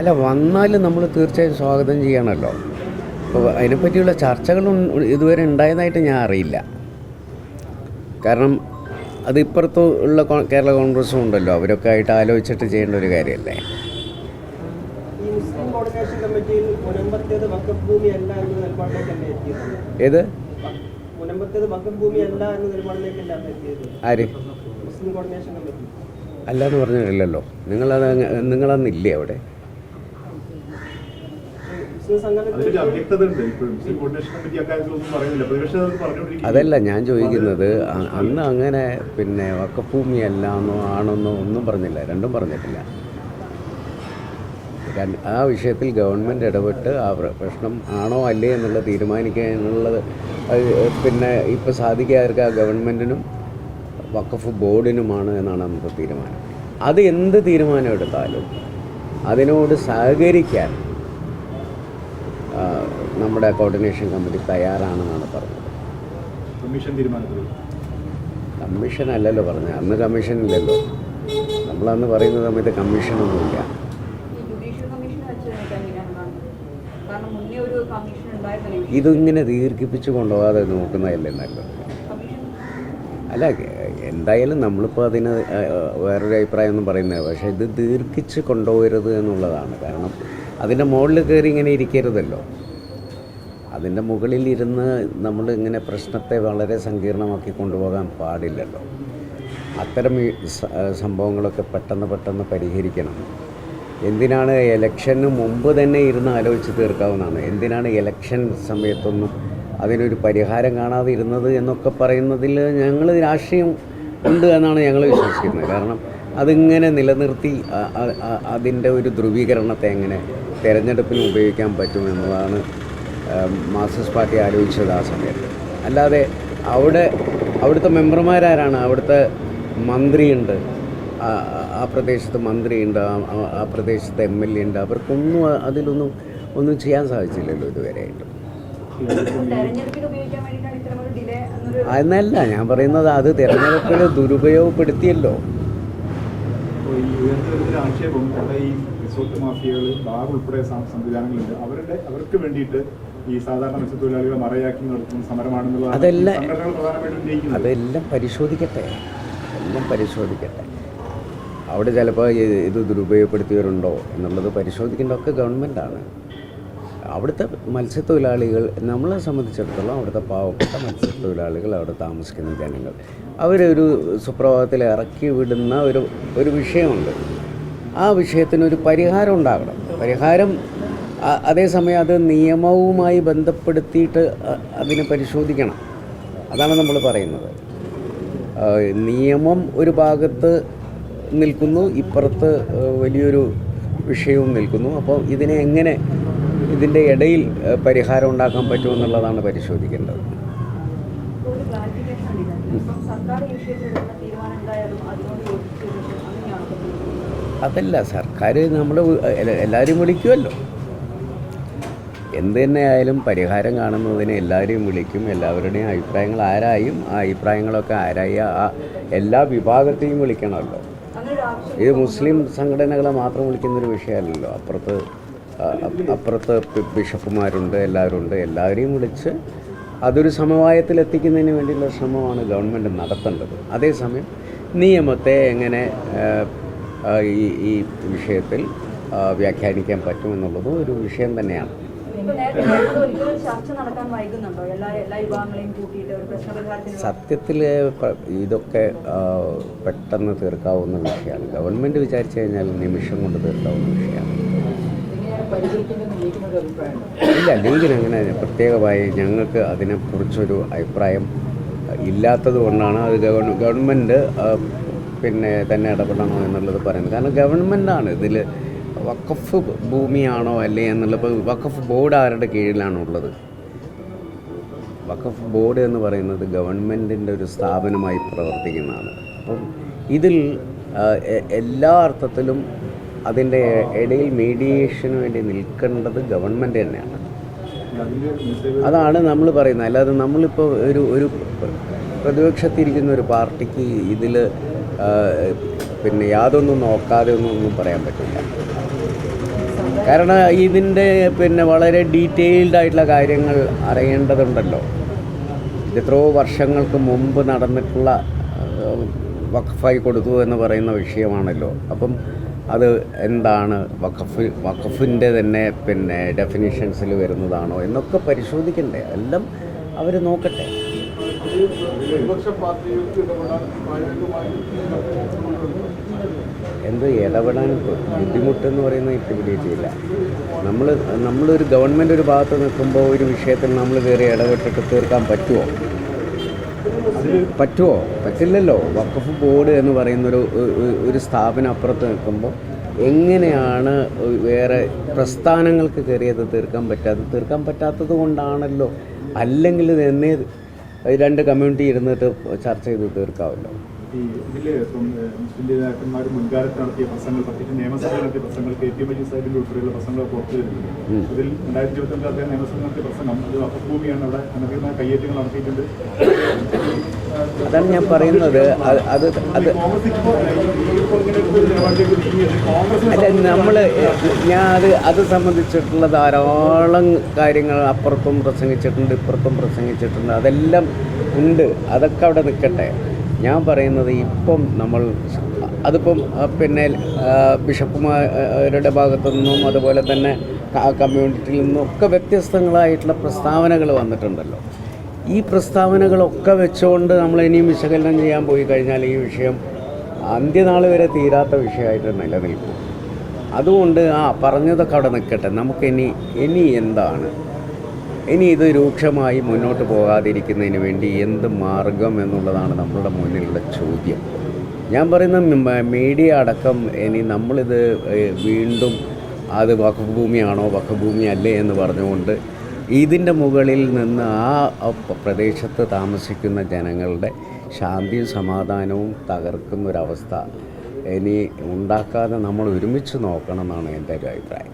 അല്ല വന്നാലും നമ്മൾ തീർച്ചയായും സ്വാഗതം ചെയ്യണമല്ലോ അപ്പോൾ അതിനെപ്പറ്റിയുള്ള ചർച്ചകളും ഇതുവരെ ഉണ്ടായതായിട്ട് ഞാൻ അറിയില്ല. കാരണം അത് ഇപ്പുറത്ത് ഉള്ള കേരള കോൺഗ്രസും ഉണ്ടല്ലോ. അവരൊക്കെ ആയിട്ട് ആലോചിച്ചിട്ട് ചെയ്യേണ്ട ഒരു കാര്യമല്ലേ? ഏത്? ഭൂമി അല്ല എന്ന് ആര്? പറഞ്ഞില്ലല്ലോ. നിങ്ങളത് നിങ്ങളന്നില്ലേ അവിടെ മുസ്ലിം സംഘടന അതിലൊരു അവ്യക്തത ഉണ്ട് ഇപ്പോഴും മുസ്ലിം കോർഡിനേഷൻ കമ്മിറ്റി അക്കാര്യത്തിലൊന്നും പറയുന്നില്ല പ്രതിപക്ഷം അത് പറഞ്ഞുകൊണ്ടിരിക്കുന്നു അതല്ല ഞാൻ ചോദിക്കുന്നത് അന്ന് അങ്ങനെ പിന്നെ വക്കഭൂമി എന്നോ ആണെന്നോ ഒന്നും പറഞ്ഞില്ല. രണ്ടും പറഞ്ഞിട്ടില്ല. ആ വിഷയത്തിൽ ഗവൺമെന്റ് ഇടപെട്ട് ആ പ്രശ്നം ആണോ അല്ലേ എന്നുള്ളത് തീരുമാനിക്കുക എന്നുള്ളത് പിന്നെ ഇപ്പോൾ സാധിക്കാതിരിക്കുക ഗവൺമെന്റിനും വഖഫ് ബോർഡിനുമാണ് എന്നാണ് നമുക്ക് തീരുമാനം. അത് എന്ത് തീരുമാനം എടുത്താലും അതിനോട് സഹകരിക്കാൻ നമ്മുടെ കോർഡിനേഷൻ കമ്മിറ്റി തയ്യാറാണെന്നാണ് പറഞ്ഞത്. കമ്മീഷൻ തീരുമാനത്തിൽ കമ്മീഷൻ അല്ലല്ലോ പറഞ്ഞത്. അന്ന് കമ്മീഷൻ ഇല്ലല്ലോ. നമ്മളന്ന് പറയുന്ന സമയത്ത് കമ്മീഷനൊന്നുമില്ല ഈ ജുഡീഷ്യൽ കമ്മീഷൻ വെച്ച് നോക്കാൻ എങ്ങനെയാണ് കാരണം മുന്നേ ഒരു കമ്മീഷൻ ഉണ്ടായിരുന്നല്ലോ. ഇതിങ്ങനെ ദീർഘിപ്പിച്ച് കൊണ്ടുപോകാതെ നോക്കുന്നതല്ലേ നല്ലത്? കമ്മീഷൻ അല്ല എന്തായാലും നമ്മളിപ്പോൾ അതിന് വേറൊരു അഭിപ്രായം ഒന്നും പറയുന്നത് പക്ഷേ ഇത് ദീർഘിച്ച് കൊണ്ടുപോകരുത് എന്നുള്ളതാണ്. കാരണം അതിന്റെ മുകളിൽ കയറി ഇങ്ങനെ ഇരിക്കരുതല്ലോ. അതിന്റെ മുകളിൽ ഇരുന്ന് നമ്മൾ ഇങ്ങനെ പ്രശ്നത്തെ വളരെ സങ്കീർണമാക്കി കൊണ്ടുപോകാൻ പാടില്ലല്ലോ. അത്തരം സംഭവങ്ങളൊക്കെ പെട്ടെന്ന് പെട്ടെന്ന് പരിഹരിക്കണം. എന്തിനാണ് ഇലക്ഷന് മുമ്പ് തന്നെ ഇരുന്ന് ആലോചിച്ച് തീർക്കാവുന്നതാണ്? എന്തിനാണ് ഇലക്ഷൻ സമയത്തൊന്നും അതിനൊരു പരിഹാരം കാണാതെ ഇരുന്നത് എന്നൊക്കെ പറയുന്നതിൽ ഞങ്ങൾ രാഷ്ട്രീയം ഉണ്ട് എന്നാണ് ഞങ്ങൾ വിശ്വസിക്കുന്നത്. കാരണം അതിങ്ങനെ നിലനിർത്തി അതിന്റെ ഒരു ധ്രുവീകരണത്തെ എങ്ങനെ തിരഞ്ഞെടുപ്പിന് ഉപയോഗിക്കാൻ പറ്റും എന്നതാണ് ഏം, മാർക്സിസ്റ്റ് പാർട്ടി ആലോചിച്ചത് ആ സമയത്ത്. അല്ലാതെ അവിടെ അവിടുത്തെ മെമ്പർമാരാരാണ് അവിടുത്തെ മന്ത്രിയുണ്ട് ആ പ്രദേശത്ത് മന്ത്രിയുണ്ട് ആ- പ്രദേശത്ത് എം എൽ എ ഉണ്ട്. അവർക്കൊന്നും അതിലൊന്നും ഒന്നും ചെയ്യാൻ സാധിച്ചില്ലല്ലോ ഇതുവരെയായിട്ട് എന്നല്ല ഞാൻ പറയുന്നത് അത് തിരഞ്ഞെടുപ്പിൽ ദുരുപയോഗപ്പെടുത്തിയല്ലോ. അപ്പോൾ ഈ ഉയർന്നു വരുന്ന ആക്ഷേപം അവിടെ ഈ റിസോർട്ട് മാഫിയകൾ ബാർ ഉൾപ്പെടെ സംവിധാനങ്ങളുണ്ട്. അവരുടെ അവർക്ക് വേണ്ടിയിട്ട് ഈ സാധാരണ മത്സ്യത്തൊഴിലാളികളെ മറയാക്കി നടത്തുന്ന സമരമാണെന്നുള്ള അതെല്ലാം- അതെല്ലാം പരിശോധിക്കട്ടെ. എല്ലാം പരിശോധിക്കട്ടെ. അവിടെ ചിലപ്പോൾ ഇത് ദുരുപയോഗപ്പെടുത്തിയവരുണ്ടോ എന്നുള്ളത് പരിശോധിക്കേണ്ടതൊക്കെ ഗവൺമെന്റാണ് അവിടുത്തെ മത്സ്യത്തൊഴിലാളികൾ നമ്മളെ സംബന്ധിച്ചിടത്തോളം അവിടുത്തെ പാവപ്പെട്ട മത്സ്യത്തൊഴിലാളികൾ അവിടെ താമസിക്കുന്ന ജനങ്ങൾ. അവരൊരു സുപ്രഭാതത്തിൽ ഇറക്കി വിടുന്ന ഒരു ഒരു വിഷയമുണ്ട്. ആ വിഷയത്തിനൊരു പരിഹാരം ഉണ്ടാകണം. പരിഹാരം അതേസമയം അത് നിയമവുമായി ബന്ധപ്പെടുത്തിയിട്ട് അതിനെ പരിശോധിക്കണം. അതാണ് നമ്മൾ പറയുന്നത്. നിയമം ഒരു ഭാഗത്ത് നിൽക്കുന്നു ഇപ്പുറത്ത് വലിയൊരു വിഷയവും നിൽക്കുന്നു. അപ്പോൾ ഇതിനെ എങ്ങനെ ഇതിന്റെ ഇടയിൽ പരിഹാരം ഉണ്ടാക്കാൻ പറ്റുമെന്നുള്ളതാണ് പരിശോധിക്കേണ്ടത്. അതല്ല സർക്കാർ നമ്മൾ എല്ലാവരും വിളിക്കുമല്ലോ. എന്ത് തന്നെ ആയാലും പരിഹാരം കാണുന്നതിന് എല്ലാവരെയും വിളിക്കും. എല്ലാവരുടെയും അഭിപ്രായങ്ങൾ ആരായും ആ അഭിപ്രായങ്ങളൊക്കെ ആരായി ആ എല്ലാ വിഭാഗത്തെയും വിളിക്കണമല്ലോ. ഇത് മുസ്ലിം സംഘടനകളെ മാത്രം വിളിക്കുന്നൊരു വിഷയമല്ലല്ലോ. അപ്പുറത്ത് അപ്പുറത്ത് ബിഷപ്പുമാരുണ്ട് എല്ലാവരും ഉണ്ട് എല്ലാവരെയും വിളിച്ച് അതൊരു സമവായത്തിൽ എത്തിക്കുന്നതിന് വേണ്ടിയുള്ള ശ്രമമാണ് ഗവൺമെന്റ് നടത്തേണ്ടത്. അതേസമയം നിയമത്തെ എങ്ങനെ ഈ ഈ വിഷയത്തിൽ വ്യാഖ്യാനിക്കാൻ പറ്റുമെന്നുള്ളതും ഒരു വിഷയം തന്നെയാണ്. സത്യത്തിൽ ഇതൊക്കെ പെട്ടെന്ന് തീർക്കാവുന്ന വിഷയമാണ്. ഗവൺമെന്റ് വിചാരിച്ചു കഴിഞ്ഞാൽ നിമിഷം കൊണ്ട് തീർക്കാവുന്ന വിഷയമാണ്. ഇല്ല ലീഗിന് അങ്ങനെ പ്രത്യേകമായി ഞങ്ങൾക്ക് അതിനെക്കുറിച്ചൊരു അഭിപ്രായം ഇല്ലാത്തത് കൊണ്ടാണ് അത് ഗവൺ ഗവൺമെന്റ് പിന്നെ തന്നെ ഇടപെടണോ എന്നുള്ളത് പറയുന്നത്. കാരണം ഗവൺമെന്റാണ് ഇതിൽ വഖഫ് ഭൂമിയാണോ അല്ലേ എന്നുള്ളത് വഖഫ് ബോർഡ് ആരുടെ കീഴിലാണുള്ളത്? വഖഫ് ബോർഡ് എന്ന് പറയുന്നത് ഗവൺമെന്റിന്റെ ഒരു സ്ഥാപനമായി പ്രവർത്തിക്കുന്നതാണ്. അപ്പം ഇതിൽ എല്ലാ അർത്ഥത്തിലും അതിന്റെ ഇടയിൽ മീഡിയേഷന് വേണ്ടി നിൽക്കേണ്ടത് ഗവൺമെന്റ് തന്നെയാണ്. അതാണ് നമ്മൾ പറയുന്നത്. അല്ലാതെ നമ്മളിപ്പോൾ ഒരു ഒരു പ്രതിപക്ഷത്തിരിക്കുന്ന ഒരു പാർട്ടിക്ക് ഇതിൽ പിന്നെ യാതൊന്നും നോക്കാതെ ഒന്നും ഒന്നും പറയാൻ പറ്റില്ല. കാരണം ഇതിന്റെ പിന്നെ വളരെ ഡീറ്റെയിൽഡ് ആയിട്ടുള്ള കാര്യങ്ങൾ അറിയേണ്ടതുണ്ടല്ലോ. എത്രയോ വർഷങ്ങൾക്ക് മുമ്പ് നടന്നിട്ടുള്ള വഖഫായി കൊടുത്തു എന്ന് പറയുന്ന വിഷയമാണല്ലോ. അപ്പം അത് എന്താണ് വഖഫ് വഖഫിന്റെ തന്നെ പിന്നെ ഡെഫിനിഷൻസിൽ വരുന്നതാണോ എന്നൊക്കെ പരിശോധിക്കണ്ടേ? എല്ലാം അവർ നോക്കട്ടെ. എന്ത് ഇടപെടാൻ ബുദ്ധിമുട്ടെന്ന് പറയുന്നത് എനിക്ക് പിടിയിട്ടില്ല നമ്മൾ നമ്മളൊരു ഗവൺമെന്റ് ഒരു ഭാഗത്ത് നിൽക്കുമ്പോൾ ഒരു വിഷയത്തിൽ നമ്മൾ കയറി ഇടപെട്ടിട്ട് തീർക്കാൻ പറ്റുമോ? പറ്റുമോ പറ്റില്ലല്ലോ. വഖഫ് ബോർഡ് എന്ന് പറയുന്നൊരു ഒരു സ്ഥാപനം അപ്പുറത്ത് നിൽക്കുമ്പോൾ എങ്ങനെയാണ് വേറെ പ്രസ്ഥാനങ്ങൾക്ക് കയറിയത് തീർക്കാൻ പറ്റാത്തത്? തീർക്കാൻ പറ്റാത്തത് കൊണ്ടാണല്ലോ. അല്ലെങ്കിൽ ഇത് എന്നേ രണ്ട് കമ്മ്യൂണിറ്റി ഇരുന്നിട്ട് ചർച്ച ചെയ്ത് തീർക്കാമല്ലോ ഈ ഇതിൽ മുസ്ലിം നേതാക്കന്മാർ മുൻകാലത്ത് നടത്തിയ പ്രസംഗങ്ങൾ പ്രത്യേകിച്ച് നിയമസഭയിൽ നടത്തിയ പ്രസംഗങ്ങൾ കെ ടി മജീദ് സാഹിബിന്റെ ഉൾപ്പെടെയുള്ള പ്രസംഗങ്ങൾ പുറത്തു വരുന്നുണ്ട്. അതിൽ ഇതിൽ രണ്ടായിരത്തി ഇരുപത്തഞ്ച് അദ്ദേഹം നിയമസഭയിൽ നടത്തിയ പ്രസംഗം അത് വക്കഭൂമിയാണ് അവിടെ അനധികൃത കയ്യേറ്റങ്ങൾ നടത്തിയിട്ടുണ്ട്. അതാണ് ഞാൻ പറയുന്നത്. അത് അത് അല്ല നമ്മൾ ഞാൻ അത് അത് സംബന്ധിച്ചിട്ടുള്ള ധാരാളം കാര്യങ്ങൾ അപ്പുറത്തും പ്രസംഗിച്ചിട്ടുണ്ട് ഇപ്പുറത്തും പ്രസംഗിച്ചിട്ടുണ്ട്. അതെല്ലാം ഉണ്ട്. അതൊക്കെ അവിടെ നിൽക്കട്ടെ. ഞാൻ പറയുന്നത് ഇപ്പം നമ്മൾ അതിപ്പം പിന്നെ ബിഷപ്പുമാരുടെ ഭാഗത്തു നിന്നും അതുപോലെ തന്നെ കമ്മ്യൂണിറ്റിയിൽ നിന്നും ഒക്കെ വ്യത്യസ്തങ്ങളായിട്ടുള്ള പ്രസ്താവനകൾ വന്നിട്ടുണ്ടല്ലോ. ഈ പ്രസ്താവനകളൊക്കെ വെച്ചുകൊണ്ട് നമ്മൾ ഇനിയും വിശകലനം ചെയ്യാൻ പോയി കഴിഞ്ഞാൽ ഈ വിഷയം അന്ത്യനാൾ വരെ തീരാത്ത വിഷയമായിട്ട് നിലനിൽക്കും. അതുകൊണ്ട് ആ പറഞ്ഞതൊക്കെ അവിടെ നിൽക്കട്ടെ. നമുക്കിനി ഇനി എന്താണ്? ഇനി ഇത് രൂക്ഷമായി മുന്നോട്ട് പോകാതിരിക്കുന്നതിന് വേണ്ടി എന്ത് മാർഗം എന്നുള്ളതാണ് നമ്മളുടെ മുന്നിലുള്ള ചോദ്യം. ഞാൻ പറയുന്ന മീഡിയ അടക്കം ഇനി നമ്മളിത് വീണ്ടും അത് വഖഭൂമിയാണോ ഭൂമിയാണോ വഖഫ് ഭൂമി അല്ലേ എന്ന് പറഞ്ഞുകൊണ്ട് ഇതിന്റെ മുകളിൽ നിന്ന് ആ പ്രദേശത്ത് താമസിക്കുന്ന ജനങ്ങളുടെ ശാന്തിയും സമാധാനവും തകർക്കുന്നൊരവസ്ഥ ഇനി ഉണ്ടാക്കാതെ നമ്മൾ ഒരുമിച്ച് നോക്കണം എന്നാണ് എന്റെ ഒരു അഭിപ്രായം.